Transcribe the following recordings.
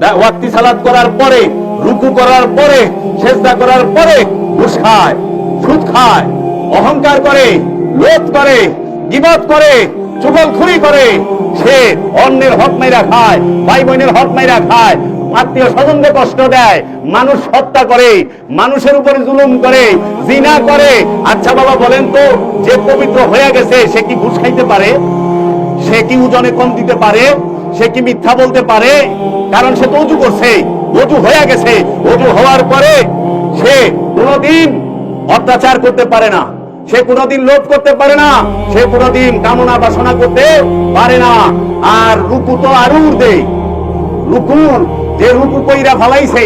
ওয়াক্তি সালাত করার পরে, রুকু করার পরে, সেজদা করার পরে ঘুষ খায়, সুদ খায়, অহংকার করে, লোভ করে, গিবত করে করে, সে অন্যের হক মাইরা খায় ভাই বোনের হক মাইরা খায়, আত্মীয় স্বজনকে কষ্ট দেয়, মানুষ হত্যা করে, মানুষের উপরে জুলুম করে, জিনা করে। আচ্ছা বাবা, বলেন তো, যে পবিত্র হয়ে গেছে, সে কি ঘুষ খাইতে পারে? সে কি ওজনে কম দিতে পারে? সে কি মিথ্যা বলতে পারে? কারণ সে তো উজু করছে। উজু হয়ে গেছে। উজু হওয়ার পরে সে কোনোদিন অত্যাচার করতে পারে না। সে কোনোদিন লোভ করতে পারে না। সে কোনোদিন কামনা বাসনা করতে পারে না। আর রুকু তো আরও উর্ধে রুকুর যে রুকু কইরা ফালাইছে,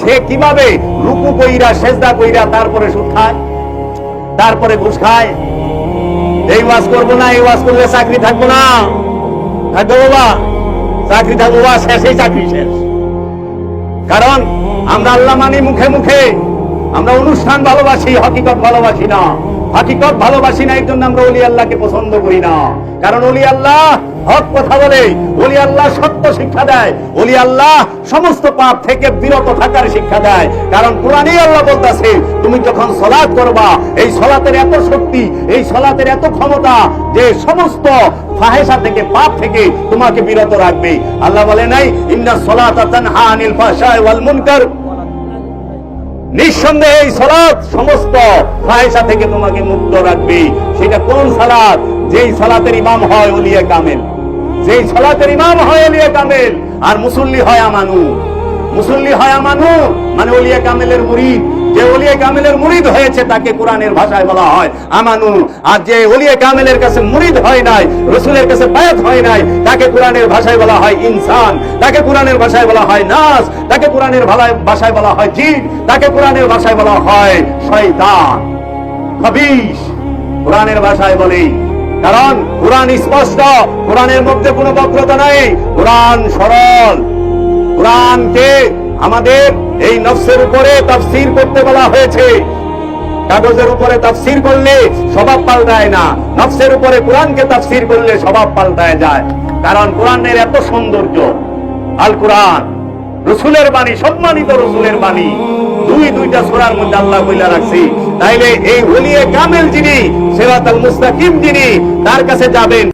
সে কীভাবে রুকু কইরা, সেজদা কইরা তারপরে সুদ খায়? তারপরে ঘুষ খায়? এই ওয়াজ করব না, এই ওয়াজ করলে চাকরি থাকব না। থাকব বাবা। চাকরি থাকব শেষে চাকরি শেষ। কারণ আমরা আল্লাহ মানি মুখে মুখে। আমরা অনুষ্ঠান ভালোবাসি, হকিকত ভালোবাসি না। হকিকত ভালোবাসি না এই জন্য আমরা অলি আল্লাহকে পছন্দ করি না। কারণ অলি আল্লাহ হক কথা বলে অলি আল্লাহ সত্য শিক্ষা দেয় অলি আল্লাহ সমস্ত পাপ থেকে বিরত থাকার শিক্ষা দেয়। কারণ কোরআনই আল্লাহ বলতেছে, তুমি যখন সলাৎ করবা, এই সলাতের এত শক্তি, এই সলাতের এত ক্ষমতা যে সমস্ত ফাহেসা থেকে, পাপ থেকে তোমাকে বিরত রাখবে। আল্লাহ বলে নাই, ইন্না সলাতা আনিল ফাহশাই ওয়াল মুনকার। নিঃসন্দেহে এই সালাত সমস্ত ফাহেসা থেকে তোমাকে মুক্ত রাখবে। সেটা কোন সালাত যেই সালাতের ইমাম হয় ওলিয়া কামেল। যেই সালাতের ইমাম হয় ওলিয়া কামেল। আর মুসল্লি হয় আমানু। মুসল্লি হয় আমানু মানে ওলিয়া কামেলের মুরিদ। যে ওলিয়া কামেলের মুরিদ হয়েছে, তাকে কোরআনের ভাষায় বলা হয় আমানু। আর যে ওলিয়া কামেলের কাছে মুরিদ হয় নাই, রসুলের কাছে বায়াত হয় নাই তাকে কোরআনের ভাষায় বলা হয় ইনসান, তাকে কোরআনের ভাষায় বলা হয় নাস, তাকে কোরআনের ভাষায় বলা হয় জিন, তাকে কোরআনের ভাষায় বলা হয় শয়তান। খবিশ। কোরআনের ভাষায় বলে। কারণ কোরআন স্পষ্ট, কোরআনের মধ্যে কোনো বক্রতা নাই। কোরআন সরল। কোরআনকে আমাদের এই নফসের উপরে তাফসীর করতে বলা হয়েছে। কাগজের উপরে তাফসির করলে স্বভাব পাল্টায় না। নফসের উপরে কোরআনকে তাফসির করলে স্বভাব পাল্টায় যায়। কারণ কোরআনের এত সৌন্দর্য আল কোরআন রসুলের বাণী, সম্মানিত রসুলের বাণী, দুই দুইটা সোরার মধ্যে আল্লাহ বইলা রাখছি। তাইলে এই হলিয়ে কামেল যিনি সেরাত আল মুস্তাকিম যিনি, তার কাছে যাবেন।